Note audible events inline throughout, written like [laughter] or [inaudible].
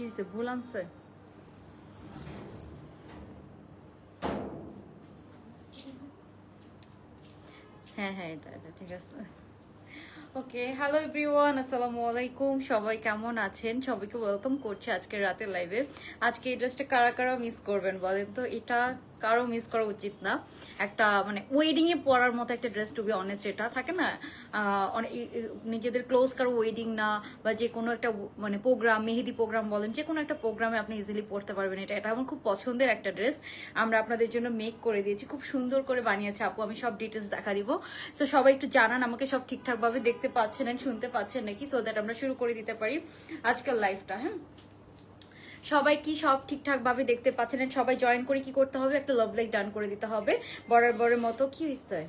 কি হয়েছে ভুল হ্যাঁ হ্যাঁ এটা ঠিক আছে ওকে হ্যালো এভরিওয়ান আসসালামু আলাইকুম সবাই কেমন আছেন? সবাইকে ওয়েলকাম করছি আজকে রাতের লাইভে আজকে এই ড্রেসটা কারা কারা মিস করবেন বলেন তো? এটা কারও মিস করা উচিত না। একটা মানে ওয়েডিং এ পরার মতো একটা ড্রেস টু বি অনেস্ট এটা। থাকে না? নিজেদের ক্লোজ কারও ওয়েডিং না বা যে কোনো একটা মানে প্রোগ্রাম মেহেদি প্রোগ্রাম বলেন, যে কোনো একটা প্রোগ্রামে আপনি ইজিলি পড়তে পারবেন এটা। এটা আমার খুব পছন্দের একটা ড্রেস আমরা আপনাদের জন্য মেক করে দিয়েছি। খুব সুন্দর করে বানিয়েছে আপু। আমি সব ডিটেলস দেখা দিব। সো সবাই একটু জানান আমাকে সব ঠিকঠাকভাবে দেখতে পাচ্ছেন শুনতে পাচ্ছেন নাকি? সো দ্যাট আমরা শুরু করে দিতে পারি আজকাল লাইফটা হ্যাঁ? সবাই কি সব ঠিকঠাক ভাবে দেখতে পাচ্ছেন সবাই জয়েন করে কি করতে হবে? একটা লাভ লাইক ডান করে দিতে হবে। বরাবরের মতো কি হয়েছে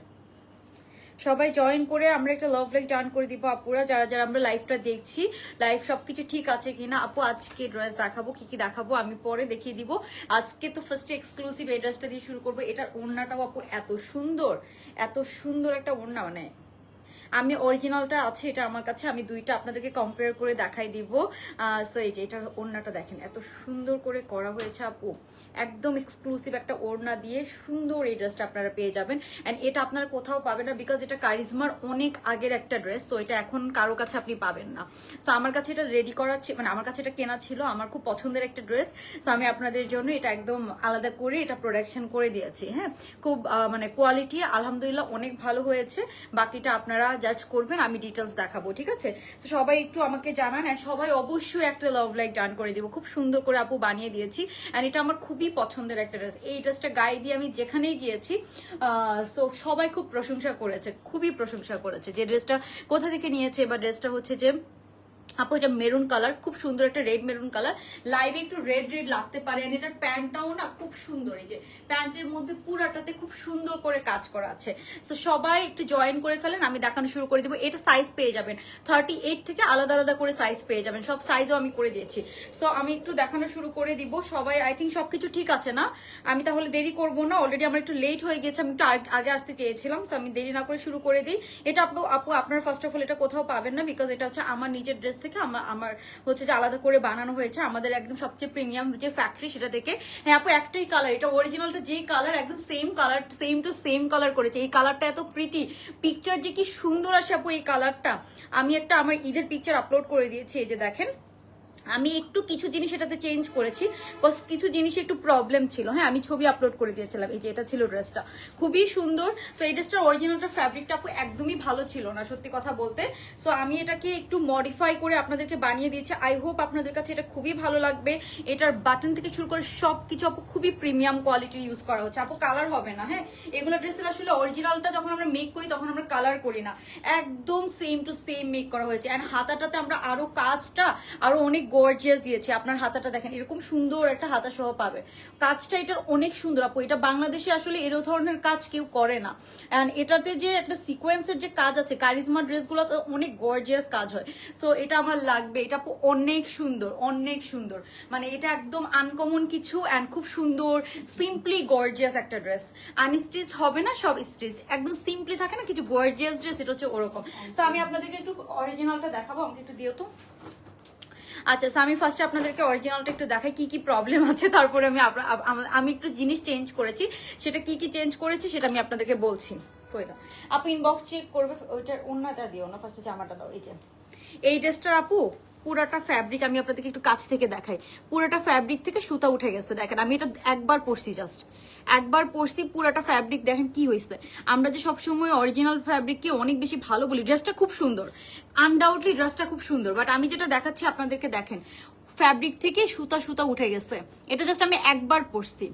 সবাই জয়েন করে আমরা একটা লাভ লাইক ডান করে দিব আপুরা, যারা যারা আমরা লাইভটা দেখছি। লাইভ সবকিছু ঠিক আছে কিনা? আপু, আজকে ড্রেস দেখাবো, কি কি দেখাবো? আমি পরে দেখিয়ে দিব। আজকে তো ফার্স্টে এক্সক্লুসিভ এই ড্রেসটা দিয়ে শুরু করব। এটার ওড়নাটাও আপু এত সুন্দর এত সুন্দর একটা ওড়না মানে আমি অরিজিনালটা আছে, এটা আমার কাছে, আমি দুইটা আপনাদেরকে কম্পেয়ার করে দেখাই দিব। সো এই যে এটার ওড়নাটা দেখেন, এত সুন্দর করে করা হয়েছে আপু। একদম এক্সক্লুসিভ একটা ওড়না দিয়ে সুন্দর এই ড্রেসটা আপনারা পেয়ে যাবেন। অ্যান্ড এটা আপনারা কোথাও পাবেন না বিকজ এটা কারিজমার অনেক আগের একটা ড্রেস সো এটা এখন কারও কাছে আপনি পাবেন না। সো আমার কাছে এটা রেডি করা মানে আমার কাছে এটা কেনা ছিল, আমার খুব পছন্দের একটা ড্রেস সো আমি আপনাদের জন্য এটা একদম আলাদা করে এটা প্রোডাকশন করে দিয়েছি হ্যাঁ। খুব মানে কোয়ালিটি আলহামদুলিল্লাহ অনেক ভালো হয়েছে, বাকিটা আপনারা জাজ করবেন, আমি ডিটেলস দেখাবো, ঠিক আছে? তো সবাই একটু আমাকে জানান অ্যান্ড সবাই অবশ্যই একটা লাভ লাইক ডান করে দিব। খুব সুন্দর করে আপু বানিয়ে দিয়েছি অ্যান্ড এটা আমার খুবই পছন্দের একটা ড্রেস এই ড্রেসটা গায়ে দিয়ে আমি যেখানেই গিয়েছি সো সবাই খুব প্রশংসা করেছে, খুবই প্রশংসা করেছে যে ড্রেসটা কোথা থেকে নিয়েছে, বা ড্রেসটা হচ্ছে যে আপু, এটা মেরুন কালার, খুব সুন্দর একটা রেড মেরুন কালার। লাইভে একটু রেড রেড লাগতে পারে এটার প্যান্টটাও না খুব সুন্দর। এই যে প্যান্টের মধ্যে পুরাটাতে খুব সুন্দর করে কাজ করা আছে। তো সবাই একটু জয়েন করে ফেলেন, আমি দেখানো শুরু করে দিব। এটা সাইজ পেয়ে যাবেন। থার্টি এইট থেকে আলাদা আলাদা করে সাইজ পেয়ে যাবেন। সব সাইজও আমি করে দিয়েছি। সো আমি একটু দেখানো শুরু করে দিব। সবাই আই থিঙ্ক সব কিছু ঠিক আছে না? আমি তাহলে দেরি করব না। অলরেডি আমার একটু লেট হয়ে গেছে, আমি একটু আগে আসতে চেয়েছিলাম। সো আমি দেরি না করে শুরু করে দিই। এটা আপু আপু, আপনার ফার্স্ট অফ অল এটা কোথাও পাবেন না বিকজ এটা হচ্ছে আমার নিজের ড্রেস থেকে আমার আমার হচ্ছে যে আলাদা করে বানানো হয়েছে। আমাদের একদম সবচেয়ে প্রিমিয়াম যে ফ্যাক্টরি সেটা থেকে। হ্যাঁ আপু, একটাই কালার এটা অরিজিনালটা যেই কালার একদম same colour same to same colour করেছে। এই কালারটা এত প্রিটি পিকচার যে কি সুন্দর আছে আপু এই কালারটা আমি একটা আমার ঈদের পিকচার আপলোড করে দিয়েছি, এই যে দেখেন। আমি একটু কিছু জিনিস এটাতে চেঞ্জ করেছি কজ কিছু জিনিসে একটু প্রবলেম ছিল। হ্যাঁ আমি ছবি আপলোড করে দিয়েছিলাম, এই যে এটা ছিল ড্রেসটা খুবই সুন্দর। সো এই ড্রেসটার অরিজিনালটা ফ্যাব্রিকটা একদমই ভালো ছিল না, সত্যি কথা বলতে। সো আমি এটাকে একটু মডিফাই করে আপনাদেরকে বানিয়ে দিয়েছি। আই হোপ আপনাদের কাছে এটা খুবই ভালো লাগবে। এটার বাটন থেকে শুরু করে সব কিছু আপু খুবই প্রিমিয়াম কোয়ালিটির ইউজ করা হচ্ছে। আপু কালার হবে না হ্যাঁ? এগুলো ড্রেসের আসলে অরিজিনালটা যখন আমরা মেক করি, তখন আমরা কালার করি না। একদম সেম টু সেম মেক করা হয়েছে। অ্যান্ড হাতাটাতে আমরা আরও কাজটা, আরও অনেক গর্জিয়াস দিয়েছি। আপনার হাতাটা দেখেন, এরকম সুন্দর একটা হাতা সহ পাবে। কাজটা এটার অনেক সুন্দর। আপু, এটা বাংলাদেশে আসলে এর ধরনের কাজ কেউ করে না। অ্যান্ড এটাতে যে একটা সিকোয়েন্সের যে কাজ আছে কারিজমা ড্রেসগুলো তো অনেক গর্জিয়াস কাজ হয়। সো এটা আমার লাগবে। এটা আপু অনেক সুন্দর অনেক সুন্দর। মানে এটা একদম আনকমন কিছু অ্যান্ড খুব সুন্দর সিম্পলি গর্জিয়াস একটা ড্রেস আনস্টিচ হবে না, সব স্টিচ একদম সিম্পলি থাকে না, কিছু গর্জিয়াস ড্রেস এটা হচ্ছে ওরকম। তো আমি আপনাদেরকে একটু অরিজিনালটা দেখাবো, আমাকে একটু দিও তো। আচ্ছা আমি ফার্স্টে আপনাদেরকে অরিজিনালটা একটু দেখাই, কি কি প্রবলেম আছে, তারপরে আমি আমি একটু জিনিস চেঞ্জ করেছি, সেটা কি কি চেঞ্জ করেছি সেটা আমি আপনাদেরকে বলছি। আপু ইনবক্স চেক করবে, ওইটার অন্যটা দিও না ফার্স্টে জামাটা দাও, এই যে। এই ড্রেসটার আপু? পুরাটা ফ্যাব্রিক আমি আপনাদেরকে একটু কাছ থেকে দেখাই। পুরাটা ফ্যাব্রিক থেকে সুতা উঠে গেছে, দেখেন, আমি এটা একবার পরছি জাস্ট একবার পরছি, পুরাটা ফ্যাব্রিক দেখেন কি হয়েছে। আমরা যে সবসময় অরিজিনাল ফ্যাব্রিককে অনেক বেশি ভালো বলি ড্রেসটা খুব সুন্দর। আনডাউটলি ড্রেসটা খুব সুন্দর বাট আমি যেটা দেখাচ্ছি আপনাদেরকে দেখেন ফ্যাব্রিক থেকে সুতা সুতা উঠে গেছে। এটা জাস্ট আমি একবার পরছি।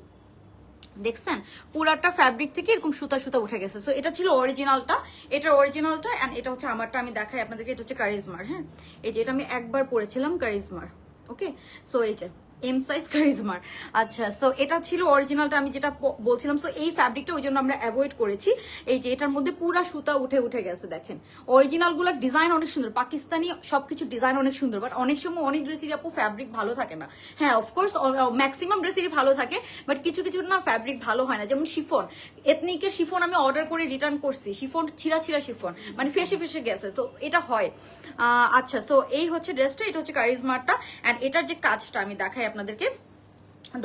দেখছেন? পুরাটা ফ্যাব্রিক থেকে এরকম সুতা সুতা উঠে গেছে। সো এটা ছিল অরিজিনালটা এটার অরিজিনালটা অ্যান্ড এটা হচ্ছে আমারটা, আমি দেখাই আপনাদেরকে, এটা হচ্ছে কারিজমার হ্যাঁ? এই যে এটা আমি একবার পরেছিলাম কারিজমার ওকে সো এই যে এম সাইজ কারিজমার আচ্ছা সো এটা ছিল অরিজিনালটা আমি যেটা বলছিলাম সো এই ফ্যাব্রিকটা ওই জন্য আমরা অ্যাভয়েড করেছি। এই যে, এটার মধ্যে পুরা সুতা উঠে উঠে গেছে, দেখেন। অরিজিনালগুলোর ডিজাইন অনেক সুন্দর, পাকিস্তানি সবকিছু ডিজাইন অনেক সুন্দর বাট অনেক সময় অনেক ড্রেসেরই আপু ফ্যাব্রিক ভালো থাকে না। হ্যাঁ অফকোর্স ম্যাক্সিমাম ড্রেসেরই ভালো থাকে বাট কিছু কিছু না ফ্যাব্রিক ভালো হয় না। যেমন শিফন এথনিকের শিফন আমি অর্ডার করে রিটার্ন করছি, শিফন, ছিঁড়া ছিঁড়া শিফন মানে ফেসে ফেসে গেছে, তো এটা হয়। আচ্ছা সো এই হচ্ছে ড্রেসটা এটা হচ্ছে কারিজমারটা অ্যান্ড এটার যে কাজটা আমি দেখাই আপনাদেরকে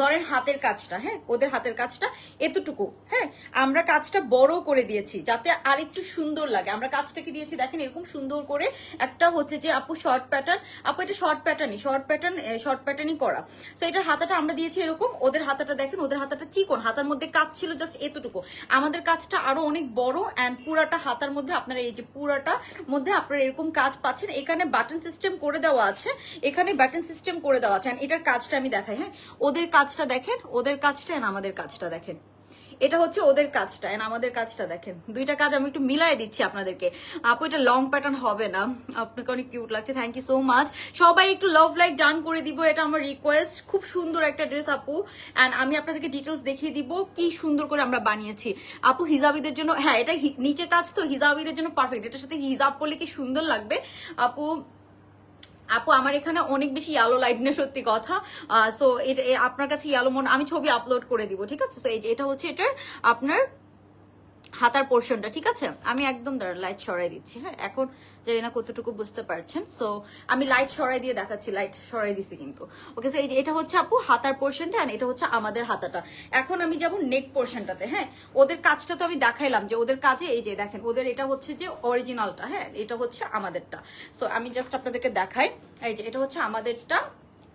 ধরেন হাতের কাজটা হ্যাঁ ওদের হাতের কাজটা এতটুকু হ্যাঁ আমরা কাজটা বড় করে দিয়েছি যাতে আরেকটু সুন্দর লাগে। আমরা কাজটাকে দিয়েছি, দেখেন এরকম সুন্দর করে একটা হচ্ছে যে, আপু শর্ট প্যাটার্ন আপু, এটা শর্ট প্যাটার্নই শর্ট প্যাটার্ন শর্ট প্যাটার্নই করা। সো এটার হাতাটা আমরা দিয়েছি এরকম, ওদের হাতাটা দেখেন, ওদের হাতাটা চিকন, হাতার মধ্যে কাজ ছিল জাস্ট এতটুকু। আমাদের কাজটা আরও অনেক বড় অ্যান্ড পুরাটা হাতার মধ্যে আপনারা এই যে পুরাটা মধ্যে আপনারা এরকম কাজ পাচ্ছেন। এখানে বাটন সিস্টেম করে দেওয়া আছে, এখানে বাটন সিস্টেম করে দেওয়া আছে এটার কাজটা আমি দেখাই হ্যাঁ। ওদের কাজটা দেখেন, ওদের কাজটা and আমাদের কাজটা দেখেন। এটা হচ্ছে ওদের কাজটা and আমাদের কাজটা দেখেন। দুইটা কাজ আমি একটু মিলাই দিচ্ছি আপনাদেরকে। আপু, এটা লং প্যাটার্ন হবে না। আপনাকে অনেক কিউট লাগছে। থ্যাংক ইউ সো মাচ সবাই একটু লাভ লাইক ডান করে দিব। এটা আমার রিকোয়েস্ট খুব সুন্দর একটা ড্রেস আপু। অ্যান্ড আমি আপনাদেরকে ডিটেলস দেখিয়ে দিব কি সুন্দর করে আমরা বানিয়েছি। আপু, হিজাবিদের জন্য হ্যাঁ এটা নিচে কাজ তো। হিজাবিদের জন্য পারফেক্ট এটার সাথে হিজাব পরলে কি সুন্দর লাগবে? আপু আপু, আমার এখানে অনেক বেশি ইয়ালো লাইট না সত্যি কথা। সো এটা আপনার কাছে ইয়ালো মন আমি ছবি আপলোড করে দিব, ঠিক আছে? সো এই যে, এটা হচ্ছে এটার আপনার হাতার পোর্শনটা ঠিক আছে? আমি একদম লাইট সরাই দিচ্ছি হ্যাঁ? এখন জানি না কতটুকু বুঝতে পারছেন। সো আমি লাইট সরাই দিয়ে দেখাচ্ছি লাইট সরাই দিছি কিন্তু। ওকে সো এই যে, এটা হচ্ছে আপু হাতার পোর্শনটা এটা হচ্ছে আমাদের হাতাটা। এখন আমি যাব নেক পোর্শনটাতে হ্যাঁ? ওদের কাজটা তো আমি দেখাইলাম যে, ওদের কাজে এই যে, দেখেন, ওদের এটা হচ্ছে যে অরিজিনালটা হ্যাঁ? এটা হচ্ছে আমাদেরটা। সো আমি জাস্ট আপনাদেরকে দেখাই। এই যে, এটা হচ্ছে আমাদেরটা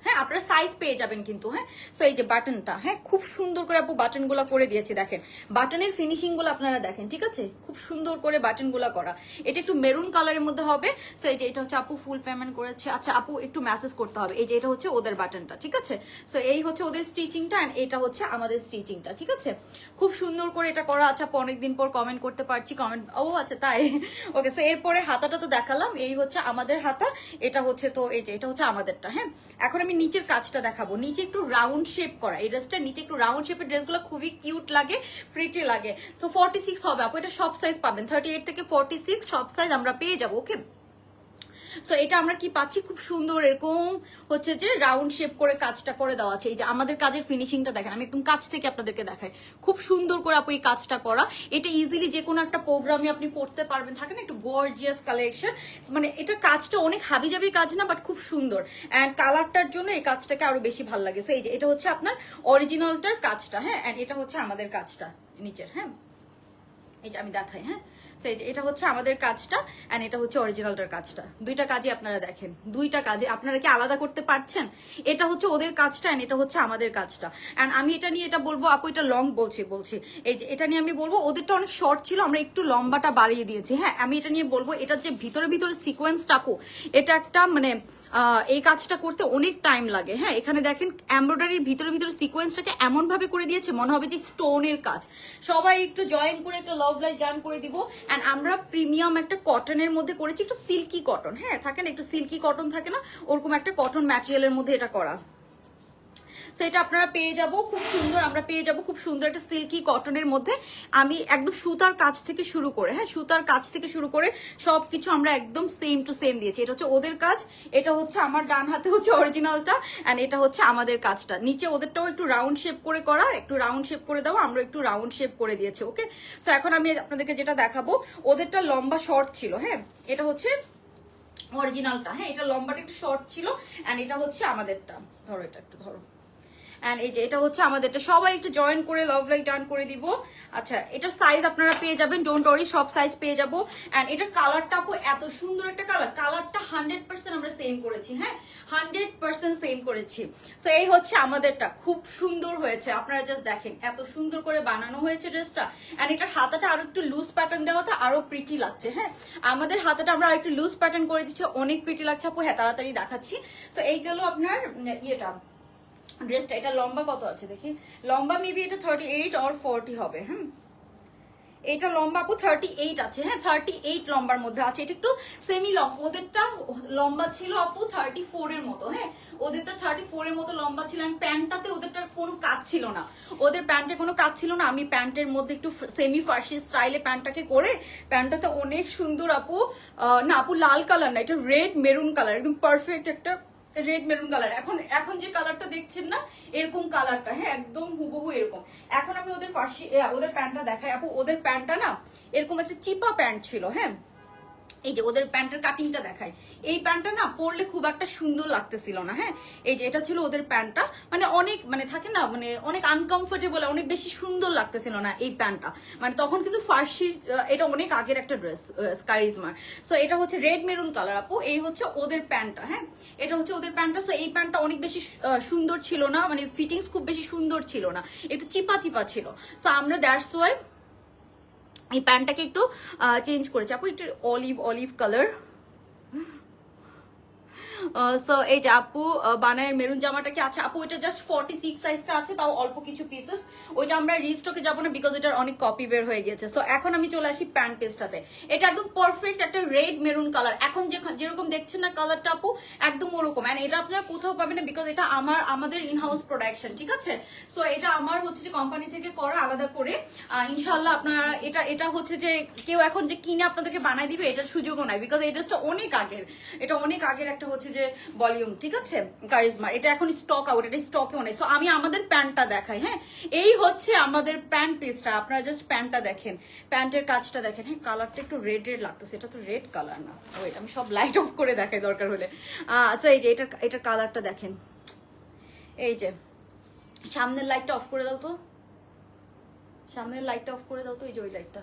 হ্যাঁ আপনারা সাইজ পেয়ে যাবেন কিন্তু হ্যাঁ? সো এই যে বাটনটা হ্যাঁ খুব সুন্দর করে আপু বাটনগুলো করে দিয়েছে, দেখেন। বাটনের ফিনিশিংগুলো আপনারা দেখেন, ঠিক আছে? খুব সুন্দর করে বাটনগুলো করা। এটা একটু মেরুন কালারের মধ্যে হবে। সো এই যে এটা হচ্ছে আপু ফুল পেমেন্ট করেছে। আচ্ছা আপু একটু মেসেজ করতে হবে। এই যে এটা হচ্ছে ওদের বাটনটা ঠিক আছে? সো এই হচ্ছে ওদের স্টিচিংটা অ্যান্ড এটা হচ্ছে আমাদের স্টিচিংটা ঠিক আছে? খুব সুন্দর করে এটা করা আছে আপু, অনেকদিন পর কমেন্ট করতে পারছি। কমেন্ট ও আচ্ছা তাই। ওকে সো এরপরে হাতাটা তো দেখালাম। এই হচ্ছে আমাদের হাতা। এটা হচ্ছে তো, এই যে, এটা হচ্ছে আমাদেরটা হ্যাঁ? এখন আমি নিচের কাজটা দেখাবো। নিচে একটু রাউন্ড শেপ করা। এই ড্রেসটা নিচে একটু রাউন্ড শেপের ড্রেসগুলো খুবই কিউট লাগে প্রিটি লাগে। সো ফর্টি সিক্স হবে। আপু, এটা সব সাইজ পাবেন। থার্টি এইট থেকে ফর্টি সিক্স সব সাইজ আমরা পেয়ে যাব ওকে সো এটা আমরা কি পাচ্ছি? খুব সুন্দর এরকম হচ্ছে যে রাউন্ড শেপ করে কাজটা করে দেওয়া আছে। এই যে আমাদের কাজের ফিনিশিংটা দেখেন, আমি একদম কাছ থেকে আপনাদেরকে দেখাই। খুব সুন্দর করে আপু এই কাজটা করা। এটা ইজিলি যে কোনো একটা প্রোগ্রামে আপনি পড়তে পারবেন। থাকে না একটু গর্জিয়াস কালেকশন মানে এটা কাজটা অনেক হাবি হাবিজাবি কাজ না বাট খুব সুন্দর। অ্যান্ড কালারটার জন্য এই কাজটাকে আরও বেশি ভালো লাগে। So, এই যে এটা হচ্ছে আপনার অরিজিনালটার কাজটা হ্যাঁ? অ্যান্ড এটা হচ্ছে আমাদের কাজটা, নিচের হ্যাঁ? এই যে আমি দেখাই হ্যাঁ? যে, এটা হচ্ছে আমাদের কাজটা এন্ড এটা হচ্ছে অরিজিনালটার কাজটা। দুইটা কাজই আপনারা দেখেন। দুইটা কাজে আপনারা কি আলাদা করতে পারছেন? এটা হচ্ছে ওদের কাজটা এন্ড এটা হচ্ছে আমাদের কাজটা। এন্ড আমি এটা নিয়ে এটা বলব, আপু, এটা লং বলছি বলছি। এই যে, এটা নিয়ে আমি বলব, ওদেরটা অনেক শর্ট ছিল, আমরা একটু লম্বাটা বাড়িয়ে দিয়েছি। হ্যাঁ আমি এটা নিয়ে বলব, এটার যে ভিতরে ভিতরে সিকোয়েন্সটা আপু, এটা একটা মানে এই কাজটা করতে অনেক টাইম লাগে। হ্যাঁ এখানে দেখেন এমব্রয়ডারির ভিতরে ভিতরে সিকোয়েন্সটাকে এমন ভাবে করে দিয়েছে, মনে হবে যে স্টোনের কাজ। সবাই একটু জয়েন করে একটা লাভ লাইট গান করে দিব এন্ড আমরা প্রিমিয়াম একটা কটনের মধ্যে করেছি, একটু সিল্কি কটন হ্যাঁ থাকে না, একটু সিল্কি কটন থাকে না, ওরকম একটা কটন ম্যাটেরিয়ালের মধ্যে এটা করা। তো এটা আপনারা পেয়ে যাব। খুব সুন্দর, আমরা পেয়ে যাব। খুব সুন্দর একটা সিল্কি কটনের মধ্যে। আমি একদম সুতার কাজ থেকে শুরু করে হ্যাঁ সুতার কাজ থেকে শুরু করে সবকিছু আমরা একদম সেম টু সেম দিয়েছি। এটা হচ্ছে ওদের কাজ, এটা হচ্ছে আমার ডান হাতে হচ্ছে অরিজিনালটা এন্ড এটা হচ্ছে আমাদের কাজটা। নিচে ওদেরটাও একটু রাউন্ড শেপ করে করা, একটু রাউন্ড শেপ করে দাও আমরা একটু রাউন্ড শেপ করে দিয়েছি ওকে সো এখন আমি আপনাদেরকে যেটা দেখাবো, ওদেরটা লম্বা শর্ট ছিল হ্যাঁ? এটা হচ্ছে অরিজিনালটা হ্যাঁ? এটা লম্বাটা একটু শর্ট ছিল এন্ড এটা হচ্ছে আমাদেরটা। ধরো, এটা একটু ধরো। অ্যান্ড এই যে এটা হচ্ছে আমাদের এটা সবাই একটু জয়েন করে লাভ লাইক ডান করে দিব। আচ্ছা এটার সাইজ আপনারা পেয়ে যাবেন। ডোন্ট ওরি সব সাইজ পেয়ে যাব। অ্যান্ড এটার কালারটা আপু এত সুন্দর একটা কালার কালারটা হান্ড্রেড পার্সেন্ট আমরা সেম করেছি হ্যাঁ? হান্ড্রেড পার্সেন্ট সেম করেছি। তো এই হচ্ছে আমাদেরটা। খুব সুন্দর হয়েছে। আপনারা জাস্ট দেখেন, এত সুন্দর করে বানানো হয়েছে ড্রেসটা অ্যান্ড এটার হাতাটা আরও একটু লুজ প্যাটার্ন দেওয়াতে আরও প্রিটি লাগছে হ্যাঁ? আমাদের হাতাটা আমরা আরেকটু লুজ প্যাটার্ন করে দিচ্ছি। অনেক প্রিটি লাগছে আপু। হ্যাঁ তাড়াতাড়ি দেখাচ্ছি। তো এই গেল আপনার ইয়েটা। ড্রেসটা এটা লম্বা কত আছে দেখি? লম্বা মেবি এটা থার্টি এইট অর ফোরটি হবে হ্যাঁ এটা লম্বা আপু থার্টি এইট আছে হ্যাঁ? থার্টি এইট লম্বার মধ্যে আছে। এটা একটু সেমি লং ওদেরটা লম্বা ছিল আপু থার্টি ফোর এর মতো হ্যাঁ? ওদেরটা থার্টি ফোর এর মতো লম্বা ছিল আর প্যান্টটাতে ওদেরটার কোনো কাজ ছিল না। ওদের প্যান্টে কোনো কাজ ছিল না। আমি প্যান্টের মধ্যে একটু সেমি ফার্সি স্টাইলে প্যান্টটাকে করে প্যান্টটাতে অনেক সুন্দর আপু না আপু লাল কালার না, এটা রেড মেরুন কালার একদম পারফেক্ট একটা রেড মেরুন কালার এখন এখন যে কালারটা দেখছেন না, এরকম কালারটা হ্যাঁ একদম হুবহু এরকম। এখন আমি ওদের ফার্সি ওদের প্যান্টটা দেখাই। আপু, ওদের প্যান্টটা না এরকম একটা চিপা প্যান্ট ছিল হ্যাঁ? এই যে ওদের প্যান্টের কাটিংটা দেখায় এই প্যান্টটা না পরলে খুব একটা সুন্দর লাগতেছিল না হ্যাঁ? এই যে এটা ছিল ওদের প্যান্টটা। মানে অনেক মানে থাকে না মানে অনেক আনকমফোর্টেবল অনেক বেশি সুন্দর লাগতেছিল না এই প্যান্টটা। মানে তখন কিন্তু ফার্সির আহ, এটা অনেক আগের একটা ড্রেস স্কারিজমার সো এটা হচ্ছে রেড মেরুন কালার আপু এই হচ্ছে ওদের প্যান্টটা হ্যাঁ? এটা হচ্ছে ওদের প্যান্টটা সো এই প্যান্টটা অনেক বেশি সুন্দর ছিল না মানে ফিটিংস খুব বেশি সুন্দর ছিল না একটু চিপা চিপা ছিল। সো আমরা দ্যাটস ওয়াই এই প্যান্টটাকে একটু চেঞ্জ করেছি। আপু একটু অলিভ অলিভ কালার সো এই যে আপু বানায়ের মেরুন জামাটা কি আছে? আপু, এটা জাস্ট ফর্টি সিক্স সাইজটা আছে, তাও অল্প কিছু পিসেস ওইটা আমরা রিস্টকে যাব না বিকজ এটার অনেক কপি বের হয়ে গেছে সো এখন আমি চলে আসি প্যান্ট পিসটাতে এটা একদম পারফেক্ট একটা রেড মেরুন কালার এখন যে যেরকম দেখছেন না কালারটা আপু, একদম ওরকম। অ্যান্ড এটা আপনারা কোথাও পাবেন না বিকজ এটা আমার, আমাদের ইন হাউস প্রোডাকশন ঠিক আছে? সো এটা আমার হচ্ছে যে কোম্পানি থেকে করা, আলাদা করে। ইনশাল্লাহ আপনারা, এটা এটা হচ্ছে যে কেউ এখন যে কিনে আপনাদেরকে বানাই দিবে, এটার সুযোগও নাই বিকজ এই ড্রেসটা অনেক আগের। এটা অনেক আগের একটা হচ্ছে যে ভলিউম ঠিক আছে? কারিজমা এটা এখন স্টক আউট এটা স্টকেও নেই। সো আমি আমাদের প্যান্টটা দেখাই হ্যাঁ? এই হচ্ছে আমাদের প্যান্ট পিসটা আপনারা জাস্ট প্যান্টটা দেখেন, প্যান্টের কাজটা দেখেন। হ্যাঁ কালারটা একটু রেড রেড লাগতেছে, এটা তো রেড কালার না। ওয়েট আমি সব লাইট অফ করে দেখাই দরকার হলে। সো এই যে এটা এটার কালারটা দেখেন। এই যে, সামনের লাইটটা অফ করে দাও তো। সামনের লাইটটা অফ করে দাও তো, এই যে ওই লাইটটা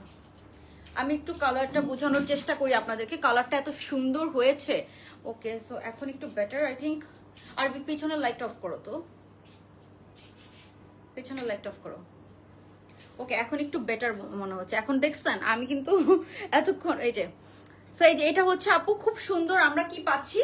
আমি একটু কালারটা বোঝানোর চেষ্টা করি আপনাদেরকে। কালারটা এত সুন্দর হয়েছে। ওকে সো এখন একটু বেটার আই থিঙ্ক আর পিছনের লাইট অফ করো তো। পিছনের লাইট অফ করো। ওকে এখন একটু বেটার মনে হচ্ছে। এখন দেখছেন, আমি কিন্তু [laughs] এতক্ষণ এই যে সো এই যে, এটা হচ্ছে আপু, খুব সুন্দর আমরা কি পাচ্ছি?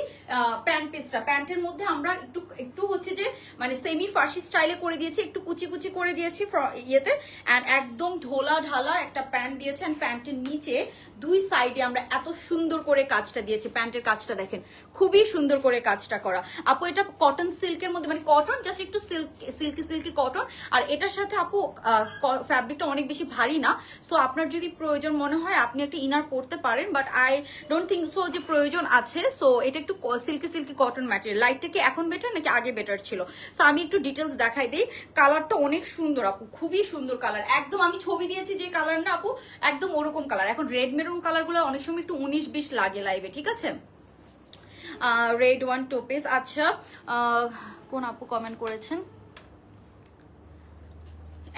প্যান্ট পিসটা প্যান্টের মধ্যে আমরা একটু একটু হচ্ছে যে মানে সেমি ফার্সি স্টাইলে করে দিয়েছি, একটু কুচি কুচি করে দিয়েছি ইয়েতে। অ্যান্ড একদম ঢোলা ঢালা একটা প্যান্ট দিয়েছে অ্যান্ড প্যান্টের নিচে দুই সাইডে আমরা এত সুন্দর করে কাজটা দিয়েছি, প্যান্টের কাজটা দেখেন। খুবই সুন্দর করে কাজটা করা। আপু, এটা কটন সিল্কের মধ্যে মানে কটন জাস্ট একটু সিল্ক সিল্কি সিল্কি কটন আর এটার সাথে আপু ফ্যাব্রিকটা অনেক বেশি ভারী না। সো আপনার যদি প্রয়োজন মনে হয়, আপনি একটা ইনার পরতে পারেন but I don't think so যে প্রয়োজন আছে। সো এটা একটু সিল্কি সিল্কি কটন ম্যাটেরিয়াল লাইটটা কি এখন বেটার নাকি আগে বেটার ছিল? সো আমি একটু ডিটেলস দেখাই দিই। কালারটা অনেক সুন্দর আপু, খুবই সুন্দর কালার একদম আমি ছবি দিয়েছি যে কালার না আপু, একদম ওরকম কালার এখন রেড কালারগুলো অনেক সময় একটু উনিশ বিশ লাগে লাইভে ঠিক আছে? রেড ওয়ান টু পিস আচ্ছা কোন আপু কমেন্ট করেছেন?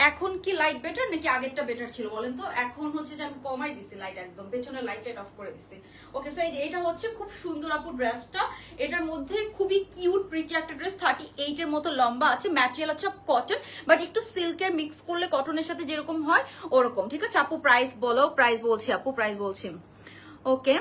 এখন কি লাইট বেটার নাকি আগেরটা বেটার ছিল বলেন তো? এখন হচ্ছে যে আমি কমাই দিছি লাইট একদম, পেছনে লাইট অফ করে দিছি। ওকে সো এই যে এটা হচ্ছে খুব সুন্দর আপু ড্রেসটা এটার মধ্যে খুবই কিউট প্রিটি একটা ড্রেস থার্টি এইট এর মতো লম্বা আছে ম্যাটেরিয়াল আছে কটন বাট একটু সিল্কের মিক্স করলে কটনের সাথে যেরকম হয়, ওরকম। ঠিক আছে? আপু প্রাইস বলো প্রাইস বলছি, আপু প্রাইস বলছি। ওকে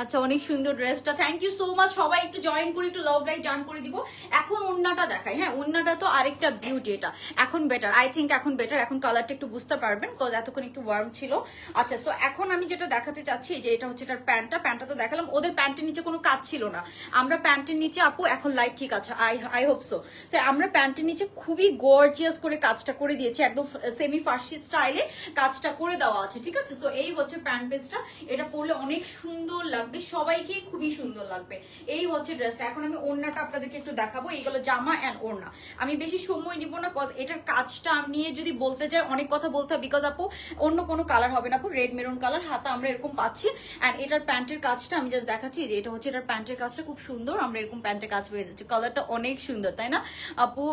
আচ্ছা অনেক সুন্দর ড্রেসটা। থ্যাংক ইউ সো মাচ সবাই একটু জয়েন করে, একটু লাভ লাইট ডান করে দিব। এখন ওন্নাটা দেখাই। হ্যাঁ ওন্নাটা তো আরেকটা বিউটি এটা। এখন বেটার আই থিঙ্ক এখন বেটার এখন কালারটা একটু বুঝতে পারবেন কজ এতক্ষণ একটু ওয়ার্ম ছিল। আচ্ছা সো এখন আমি যেটা দেখাতে চাচ্ছি যে এটা হচ্ছে এটার প্যান্টটা। প্যান্টটা তো দেখালাম। ওদের প্যান্টের নিচে কোনো কাজ ছিল না। আমরা প্যান্টের নিচে, আপু, এখন লাইট ঠিক আছে। I I hope so so আমরা প্যান্টের নিচে খুবই গর্জিয়াস করে কাজটা করে দিয়েছি। একদম সেমি ফার্সি স্টাইলে কাজটা করে দেওয়া আছে, ঠিক আছে? সো এই হচ্ছে প্যান্ট পেজটা এটা পরলে অনেক সুন্দর লাগবে, সবাইকে খুবই সুন্দর লাগবে। এই হচ্ছে ড্রেসটা এখন আমি ওড়নাটা আপনাদেরকে একটু দেখাবো। এইগুলো জামা অ্যান্ড ওড়না। আমি বেশি সময় নিব না কজ এটার কাজটা নিয়ে যদি বলতে যাই, অনেক কথা বলতে হবে। বিকজ আপু, অন্য কোনো কালার হবে না। আপু রেড মেরুন কালার হাতা আমরা এরকম পাচ্ছি। অ্যান্ড এটার প্যান্টের কাজটা আমি জাস্ট দেখাচ্ছি। যে এটা হচ্ছে এটার প্যান্টের কাজটা। খুব সুন্দর। আমরা এরকম প্যান্টের কাজ পেয়ে যাচ্ছি। কালারটা অনেক সুন্দর, তাই না? আপু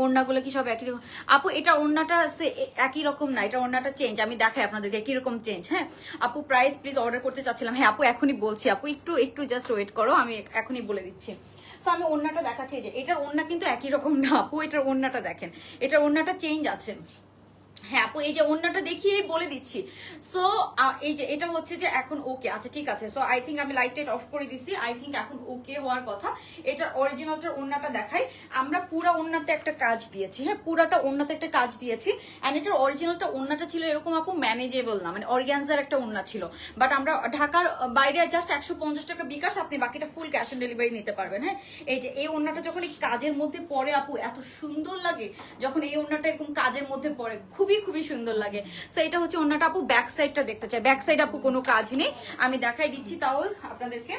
ওড়নাগুলো কি সব একই রকম? আপু, এটা ওড়নাটা একই রকম না, এটা ওড়নাটা চেঞ্জ আমি দেখাই আপনাদেরকে একই রকম চেঞ্জ হ্যাঁ? আপু প্রাইস প্লিজ অর্ডার করতে চাচ্ছিলাম। হ্যাঁ আপু, এখনই বলছি। আপু, একটু একটু জাস্ট ওয়েট করো, আমি এখনই বলে দিচ্ছি। সো আমি ওড়নাটা দেখাচ্ছি যে, এটার ওড়না কিন্তু একই রকম না, আপু, এটার ওড়নাটা দেখেন। এটার ওড়নাটা চেঞ্জ আছে। হ্যাঁ আপু, এই যে অন্যটা দেখিয়ে বলে দিচ্ছি। সো এই যে এটা হচ্ছে যে এখন ওকে আচ্ছা ঠিক আছে। সো আই থিঙ্ক আমি লাইট টাইট অফ করে দিছি। আই থিঙ্ক এখন ওকে হওয়ার কথা। এটার অরিজিনালটার ওন্নাটা দেখাই। আমরা পুরা ওন্নাতে একটা কাজ দিয়েছি। হ্যাঁ পুরাটা ওন্নাতে একটা কাজ দিয়েছি। অ্যান্ড এটার অরিজিনালটা ওন্নাটা ছিল এরকম, আপু ম্যানেজেবল না। মানে অর্গ্যানজার একটা ওন্না ছিল। বাট আমরা ঢাকার বাইরে জাস্ট একশো পঞ্চাশ টাকা বিকাশ, আপনি বাকিটা ফুল ক্যাশ অন ডেলিভারি নিতে পারবেন। হ্যাঁ এই যে এই ওন্নাটা যখন এই কাজের মধ্যে পড়ে, আপু, এত সুন্দর লাগে। যখন এই ওন্নাটা এরকম কাজের মধ্যে পড়ে খুবই খুবই সুন্দর লাগে। সো এটা হচ্ছে অন্যটা। আপু ব্যাক সাইডটা দেখতে চাই। ব্যাক সাইড আপু কোনো কাজ নেই। আমি দেখাই দিচ্ছি তাও আপনাদেরকে।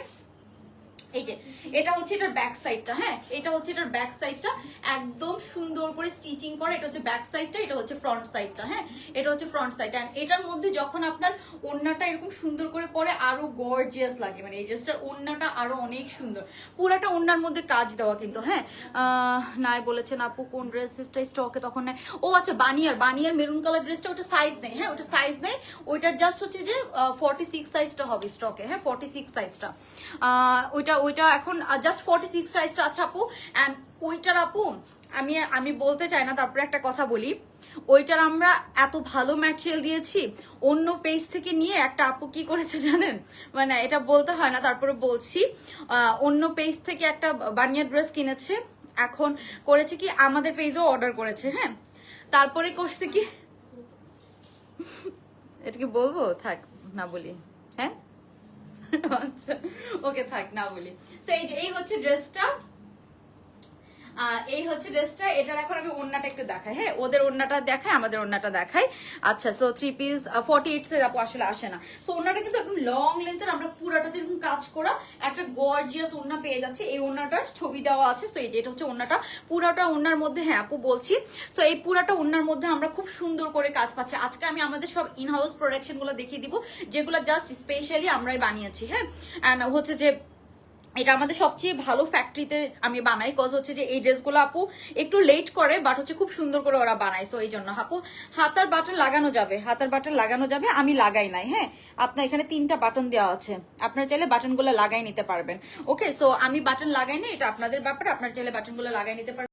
এই যে, এটা হচ্ছে এটার ব্যাক সাইডটা হ্যাঁ? এটা হচ্ছে এটার ব্যাক সাইডটা একদম সুন্দর করে স্টিচিং করে, এটা হচ্ছে ব্যাক সাইডটা এটা হচ্ছে ফ্রন্ট সাইডটা হ্যাঁ? এটা হচ্ছে ফ্রন্ট সাইড এন্ড এটার মধ্যে যখন আপনার ওড়নাটা এরকম সুন্দর করে পরে, আরও গর্জিয়াস লাগে মানে এই ড্রেসটার ওড়নাটা আরও অনেক সুন্দর। পুরাটা ওড়নার মধ্যে কাজ দেওয়া কিন্তু হ্যাঁ? নাই বলেছেন আপু, কোন ড্রেসটা স্টকে তখন নেই ও আচ্ছা বানিয়ার বানিয়ার মেরুন কালার ড্রেসটা ওটা সাইজ নেই হ্যাঁ? ওটা সাইজ নেই ওইটার জাস্ট হচ্ছে যে ফর্টি সিক্স সাইজটা হবে স্টকে হ্যাঁ? ফর্টি সিক্স সাইজটা ওইটা ওইটা এখন জাস্ট ফর্টি সিক্স সাইজটা আছে আপু অ্যান্ড ওইটার আপু, আমি আমি বলতে চাই না, তারপরে একটা কথা বলি। ওইটার আমরা এত ভালো ম্যাটেরিয়াল দিয়েছি, অন্য পেজ থেকে নিয়ে একটা আপু কি করেছে জানেন? মানে এটা বলতে হয় না, তারপরে বলছি অন্য পেজ থেকে একটা বানিয়া ড্রেস কিনেছে, এখন করেছে কি, আমাদের পেজও অর্ডার করেছে হ্যাঁ? তারপরে করছে কি? এটা কি বলব? থাক, না বলি হ্যাঁ? আচ্ছা। ওকে থাক না বলি। তো এই যে এই হচ্ছে ড্রেসটা এই হচ্ছে ড্রেসটা। এটার এখন আমি ওড়নাটা একটু দেখাই। হ্যাঁ ওদের ওড়নাটা দেখাই, আমাদের ওড়নাটা দেখাই। আচ্ছা so three piece forty eight size আপু আসলে আসে না। সো ওড়নাটা কিন্তু একদম লং লেন্থের আমরা পুরাটাতে এরকম কাজ করা একটা গর্জিয়াস ওড়না পেয়ে যাচ্ছে। এই ওড়নাটার ছবি দেওয়া আছে। সো এই যে এটা হচ্ছে ওড়নাটা। পুরাটা ওড়নার মধ্যে হ্যাঁ আপু বলছি। সো এই পুরাটা ওড়নার মধ্যে আমরা খুব সুন্দর করে কাজ পাচ্ছি। আজকে আমি আমাদের সব ইন হাউস প্রোডাকশনগুলো দেখিয়ে দিব, যেগুলো জাস্ট স্পেশালি আমরাই বানিয়েছি। হ্যাঁ অ্যান্ড হচ্ছে যে এটা আমাদের সবচেয়ে ভালো ফ্যাক্টরিতে আমি বানাই কজ হচ্ছে যে এই ড্রেসগুলো আপু একটু লেট করে বাট হচ্ছে খুব সুন্দর করে ওরা বানায় সো এই জন্য আপু হাতার বাটন লাগানো যাবে হাতার বাটন লাগানো যাবে, আমি লাগাই নাই হ্যাঁ? আপনার এখানে তিনটা বাটন দেওয়া আছে, আপনার চাইলে বাটনগুলো লাগাই নিতে পারবেন। ওকে সো আমি বাটন লাগাই না এটা আপনাদের ব্যাপার, আপনার চাইলে বাটনগুলো লাগাই নিতে পারবেন।